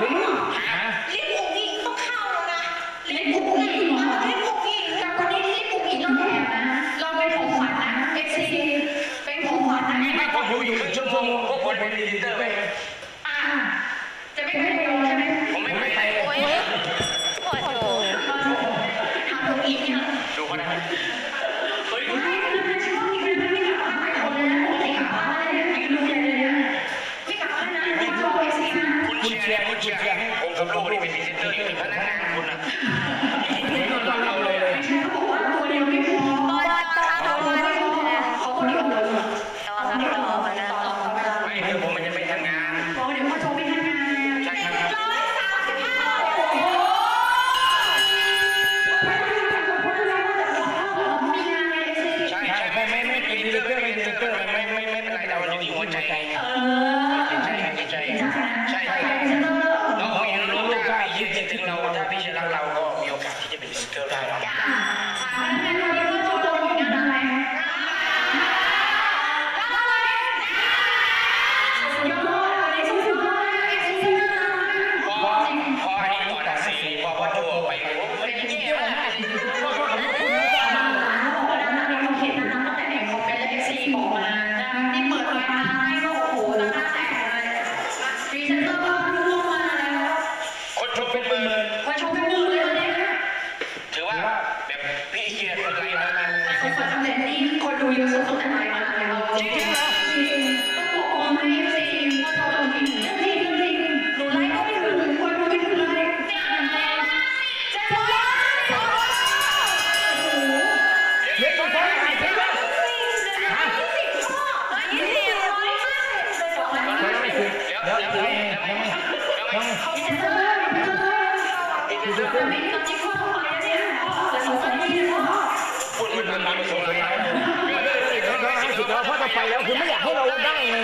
Huh? ขอตำแหน่งนี้คนดูเยอะสุดตั้งแต่ไหนมาแล้ว ให้สิทธิ์เราเพราะจะไปแล้วคือไม่อยากให้เราได้ไง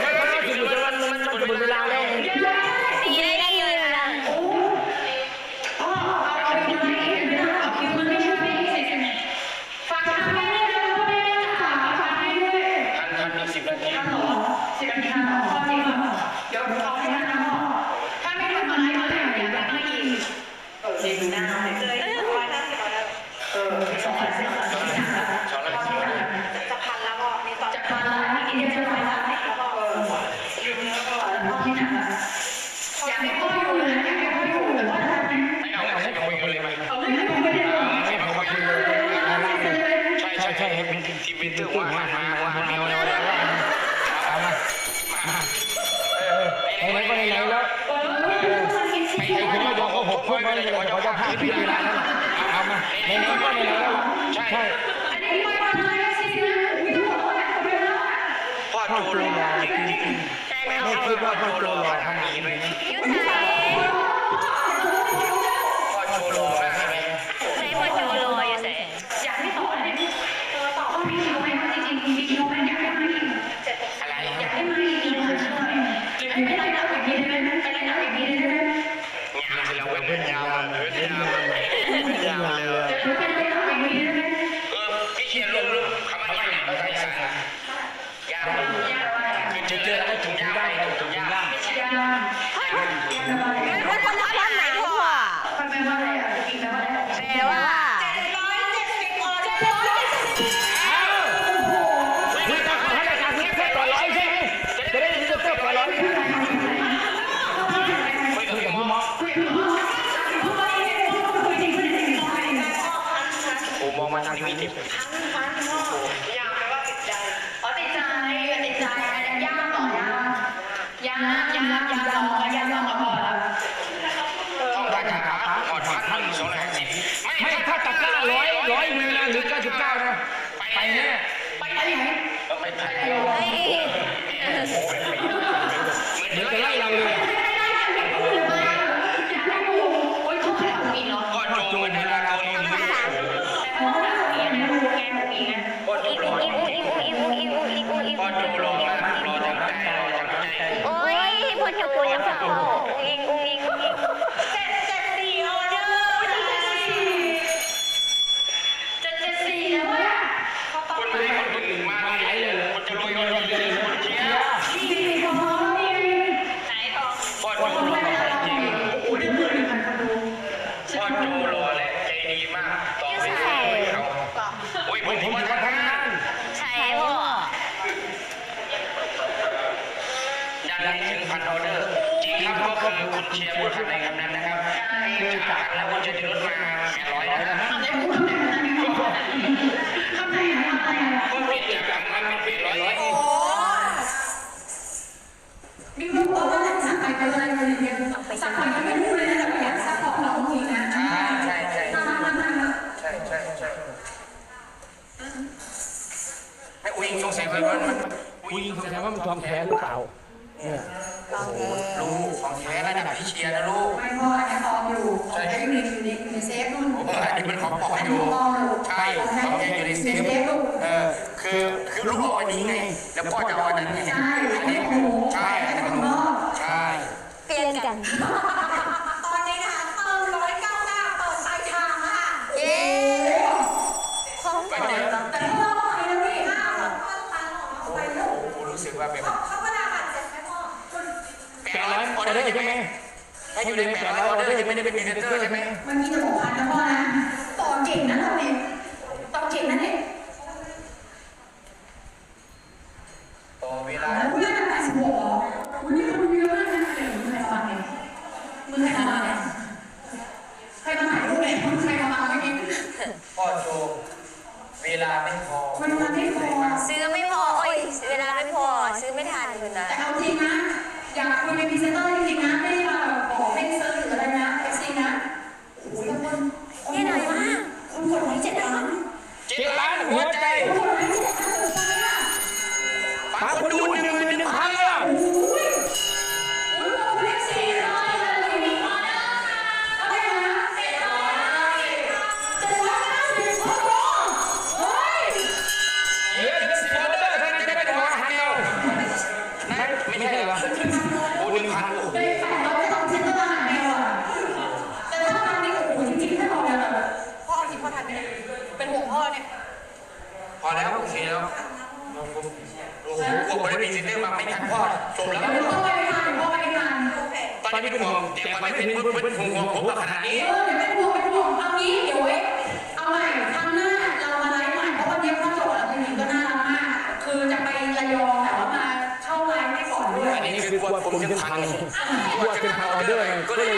เขาให้สิทธิ์แต่มันมันมันจะหมดเวลา เป็นทีตื้อว่าว่ามามามาว่ามามามาเอามาไหนไหนก็ไหนไหนแล้วเออมันกินสิไอ้คุณไม่บอกก็หกพูดไม่ได้เลยเขาจะพาพี่เวลานั้นเอามาไหนไหนก็ไหนไหนแล้วใช่อันนี้ไม่ทำอะไรสินะไม่ต้องบอกว่าเดี๋ยวนะพ่อพ่อโจโจรรรรอจริงจริงไม่คิดว่าพ่อโจรรอขนาดนี้ยุทธไทยพ่อโจรรอไหมไหนพ่อโจโลอยู่ไหนอ มองมาทางนี้มีทิพย์ยามแปลว่าติดใจอ๋อติดใจติดใจยามต่อยามยามยามยามลองยามลองก็พอแล้วต้องการขาถอดพันสองร้อยสิบไม่ถ้าตะกร้าร้อยร้อยหนึ่งนะหรือเก้าสิบเก้านะไปแน่ไปไหนต้องไปไทยเฮ้ยเดี๋ยวจะไล่เราเลยอยากให้ดูโอ๊ยเขาขายของอีกเนาะพ่อโจรด กของอีกนะพ่อโจอีรกอีกอีกอีกอีกอีกอีกอีกพ่อโจรอมากรอจับใจรอจับใจโอ้ยพ่อโจยังเข้าอุ้งอิงอุ้งอิงอุ้งอิง เจ็ดเจ็ดสี่ออเดอร์เจ็ดเจ็ดสี่เจ็ดเจ็ดสี่แล้วว่าเขาต้อง คนไม่ได้คนอื่นมาไหนเลยคนจะรวยรวยรวยรวยคนเชียร์ สี่สี่พอนี่ ไหนพ่อ พ่อโจรรอจริง โอ้โหได้เพื่อนกันคนดู พ่อโจรอและใจดีมากต่อไปเขาโอ้ยผมผมว่าทำงาน ใช่พ่อ ดันถึงพันออเดอร์จริงครับก็คือคุณเชียร์พูดคำในคำนั้นนะครับคือจากแล้วคุณจะลดมาแปดร้อยนะทำได้พูดทำได้ทำได้ทำได้ทำได้ก็เปลี่ยนจากพันเป็นแปดร้อยมีคนบอกว่าสั่งไปไปอะไรไปเรียนสั่งไปก็ไม่พูดเลยนะแต่สั่งของเราจริงนะใช่ใช่ใช่ใช่ใช่ใช่ไอ้อุ้ยสงสัยว่ามันมันผู้หญิงสงสัยว่ามันทองแท้หรือเปล่า เนี่ยลูกของแท้ระดับพี่เชียร์นะลูกไม่พอแอบออกอยู่ใช่อยู่ในอยู่ในอยู่ในเซฟนู่นเอออันนี้เป็นของปล่อยอยู่ใช่ของแท้อยู่ในเซฟเออคือคือลูกเอาอันนี้ไงแล้วพ่อจะเอาอันนั้นไงใช่อันนี้โอ้โหใช่อันนั้นขขอองงพ่ลูอกใช่เปลี่ยนกัน ตอนนี้นะคะเติมร้อยเก้าเก้าเปิดปลายทางค่ะ เย้ของ ไปเจอ แต่พวกเราไปแล้วนี่ห้าหกพันพันของเราไปแล้ว รู้สึกว่าเป็น เขาก็ด่าบาดเจ็บไหมพ่อ แป แป ด ด ร้ร้ออยยออออเดเดออร์ร์ใช่ใช่ไหไหมมถ้าอยู่ในแปดร้อยออเดอร์ยังไม่ได้เป็นพรีเซนเตอร์ใช่ไหมมันมีแต่หกพันนะพ่อนะต่อเก่งนะเราเนี่ยต่อเก่งนะเนี่ยต่อเวลาเพื่อนแปดสิบหกวันนี้คนเยอะมากนะเดี๋ยวมึงใครฟังเนี่ยมึงใครฟังเนี่ย ไม่ใช่เหรอโอ้หนึ่งพันโอ้โหพ่อที่พ่อทานเนี่ยเป็นห่พ่อเนี่ยพอแล้วโอเคแล้วโอ้โหกลัวคนที่มีจิตเรื่องมาไม่ทันพ่อจบแล้วไปตอนนี้เป็นห่วงเตรียมไว้ไม่เป็นเพื่อนเพื่องผมขนาดนี้เออเดี๋ยวเป็นห่วงเป็นห่วงเอางี้เดี๋ยวไว้ ผมยังทันว่าเป็นทางออเดอร์ไงก็เลย